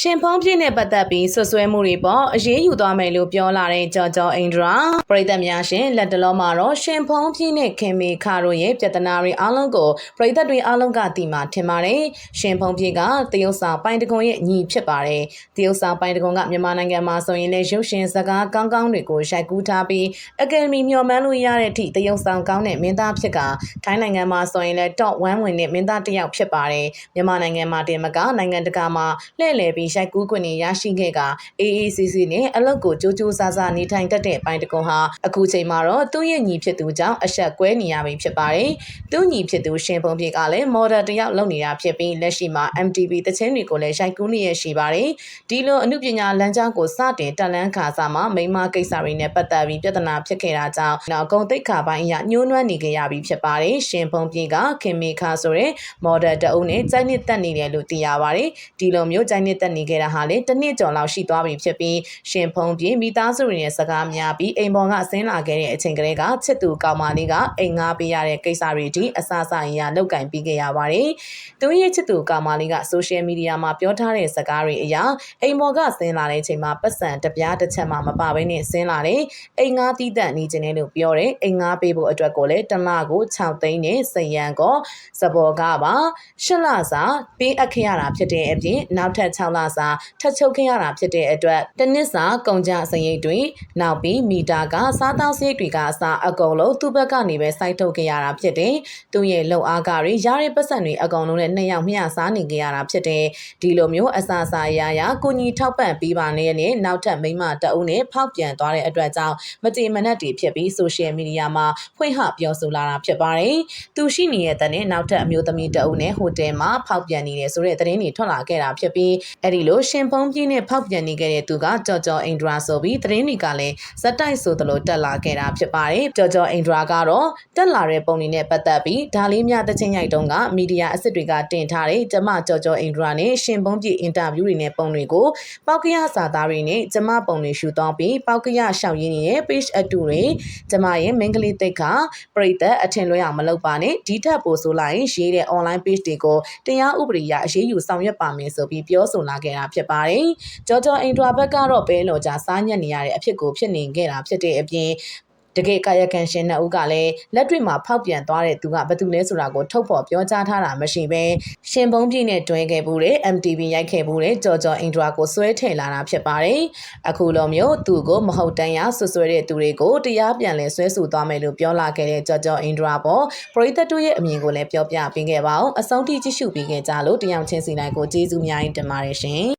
ရှင်ဖုံးပြည့်နဲ့ပတ်သက်ပြီးဆွဆွဲမှုတွေပေါ်အရေးယူသွားမယ်လို့ပြောလာတဲ့ကြော်ကြော်အိန္ဒရာပရိသတ်များရှင်လက်တလုံးမှာတော့ရှင်ဖုံးပြည့်နဲ့ခင်မေခတို့ရဲ့ပြဿနာတွေအလုံးကိုပရိသတ်တွေအလုံးကတီမှာထင်ပါတယ်ရှင်ဖုံးပြည့်ကတရုတ်ဆောင်ပိုင်တကွန်ရဲ့ညီဖြစ်ပါတယ်တရုတ်ဆောင်ပိုင်တကွန်ကမြန်မာနိုင်ငံမှာဆိုရင်လည်းရုပ်ရှင်စကားကောင်းကောင်းတွေကိုရိုက်ကူးထားပြီးအကယ်ဒမီမျှော်မှန်းလို့ရတဲ့အထိတရုတ်ဆောင်ကောင်းတဲ့မင်းသားဖြစ်ကထိုင်းနိုင်ငံမှာဆိုရင်လည်း top 1ဝင်တဲ့မင်းသားတစ်ယောက်ဖြစ်ပါတယ်မြန်မာနိုင်ငံမှာတင်မကနိုင်ငံတကာမှာလှည့်လည်ပြီးရိုက်ကူးခွင့်ရရှိခဲ့က AACC နဲ့အလုပ်ကိုကြိုးကြိုးစားစားနေထိုင်တတ်တဲ့ပိုင်းတကွန်ဟာအခုချိန်မှာတော့သူ့ရဲ့ညီဖြစ်သူကြောင့်အဆက်ကွဲနေရပြီဖြစ်ပါတယ်။သူ့ညီဖြစ်သူရှင်ဖုံပြေကလည်းမော်ဒယ်တယောက်လုပ်နေတာဖြစ်ပြီးလက်ရှိမှာ MTV တချင်းတွေကိုလည်းရိုက်ကူးနေရရှိပါတယ်။ဒီလိုအမှုပညာလမ်းကြောင်းကိုစတင်တက်လန်းခါစားမှာမိမကိစ္စတွေနဲ့ပတ်သက်ပြီးပြဿနာဖြစ်ခဲ့တာကြောင့်နောက်ကုံတိတ်ခါပိုင်းအရညှိုးနွမ်းနေကြရပြီဖြစ်ပါတယ်။ရှင်ဖုံပြေကခင်မေခါဆိုတဲ့မော်ဒယ်တအုပ်နဲ့ကြိုက်နှစ်တက်နေတယ်လို့သိရပါတယ်။ဒီလိုမျိုးကြိုက်နှစ်တက်နေခဲ့တာဟာလေတစ်နှစ်ကျော်လောက်ရှိသွားပြီဖြစ်ပြီးရှင်ဖုံပြေမိသားစုတွေနဲ့စကားများပြီးအိမ်ပေါ်ကဆင်းလာခဲ့တဲ့အချိန်ကလေးကချစ်သူကောင်မလေးကအိမ်ငှားပေးရတဲ့ကိစ္စတွေဒီအဆအဆအရာလောက်ကင်ပြီးခဲ့ရပါတယ်။သူရဲ့ချစ်သူကောင်မလေးကဆိုရှယ်မီဒီယာမှာပြောထားတဲ့စကားတွေအရာအိမ်ပေါ်ကဆင်းလာတဲ့အချိန်မှာပတ်စံတပြားတစ်ချက်မှမပါဘဲနဲ့ဆင်းလာတယ်။အိမ်ငှားတီးတန့်နေခြင်းနဲ့လို့ပြောတယ်။အိမ်ငှားပေးဖို့အတွက်ကိုလည်းတလကို6သိန်းနဲ့စရန်ကောစဘောကပါရှစ်လစာပေးအပ်ခဲ့ရတာဖြစ်တဲ့အပြင်နောက်ထပ်6လစာထပ်ချုပ်ခဲ့ရတာဖြစ်တဲ့အတွက်တစ်နှစ်စာကုန်ကြစရိတ်တွေနောက်ပြီးမီတာကစားသောက်စရိတ်တွေကအစားအကုန်လုံးသူ့ဘက်ကနေပဲစိုက်ထုတ်ခဲ့ရတာဖြစ်တယ်။သူ့ရဲ့လုံအားကတွေရတဲ့ပတ်စံတွေအကုန်လုံးနဲ့နှစ်ယောက်မျှစားနေခဲ့ရတာဖြစ်တယ်။ဒီလိုမျိုးအစာစာရရကိုညီထောက်ပံ့ပြီးပါနဲ့နဲ့နောက်ထပ်မိမတအုပ်နဲ့ဖောက်ပြန်သွားတဲ့အတွက်ကြောင့်မတိမနက်တွေဖြစ်ပြီးဆိုရှယ်မီဒီယာမှာဖွင့်ဟပြောဆိုလာတာဖြစ်ပါတယ်။သူရှိနေတဲ့တဲ့နဲ့နောက်ထပ်အမျိုးသမီးတအုပ်နဲ့ဟိုတယ်မှာဖောက်ပြန်နေတယ်ဆိုတဲ့သတင်းတွေထွက်လာခဲ့တာဖြစ်ပြီးအဲ့ဒီလိုရှင်ဖုံးပြင်းနဲ့ဖောက်ပြန်နေခဲ့တဲ့သူကကြော်ကြော်အိန္ဒရာဆိုပြီးသတင်းတွေကလည်းဇက်တိုက်ဆိုသလိုတက်လာခဲ့တာဖြစ်ပါတယ်။ကြော်ကြော်အိန္ဒရာကတော့တက်လာတဲ့ပုံတွေနဲ့ပတ်သက်ပြီးဒါလေးများတချင်းရိုက်တုံးကမီဒီယာအစ်စ်တွေကတင်ထားတဲ့ကျမကြော်ကြော်အိန္ဒရာနဲ့ရှင်ဖုံးပြင်းအင်တာဗျူးတွေနဲ့ပုံတွေကိုပောက်ကရစာသားတွေနဲ့ကျမပုံတွေရှူသွားပြီးပောက်ကရရှောက်ရင်းနေတဲ့ page အတူတွေကျမရဲ့မင်္ဂလိတိတ်ခပရိသတ်အထင်လွဲအောင်မလုပ်ပါနဲ့ဒီထက်ပိုဆိုလိုက်ရေးတဲ့ online page တွေကိုတရားဥပဒေအရအရေးယူဆောင်ရွက်ပါမယ်ဆိုပြီးပြောဆိုလာခဲ့တာဖြစ်ပါတယ်။ကြော်ကြော်အိန္ဒြာဘက်ကတော့ဘဲလော်ကြစားညက်နေရတဲ့အဖြစ်ကိုဖြစ်နေခဲ့တာဖြစ်တဲ့အပြင် တကယ်ကာယကံရှင်နှစ်ဦးကလည်းလက်တွေ့မှာဖောက်ပြန်သွားတဲ့သူကဘယ်သူလဲဆိုတာကိုထုတ်ဖော်ပြောကြားထားတာမရှိဘဲရှင်ပုံးပြည့်နဲ့တွဲခဲ့မှုတဲ့ MTV ရိုက်ခဲ့မှုတဲ့ကြော်ကြော်အိန္ဒြာကိုဆွဲထည့်လာတာဖြစ်ပါတယ်။အခုလိုမျိုးသူကိုမဟုတ်တမ်းရဆွဆွဲတဲ့သူတွေကိုတရားပြန်လဲဆွဲဆိုသွားမယ်လို့ပြောလာခဲ့တဲ့ကြော်ကြော်အိန္ဒြာပေါ်ပရိသတ်တို့ရဲ့အမြင်ကိုလည်းပြောပြပေးခဲ့ပါအောင်။အဆုံးထိကြည့်ရှုပေးခဲ့ကြလို့တယောက်ချင်းစီတိုင်းကိုကျေးဇူးများတင်ပါတယ်ရှင်။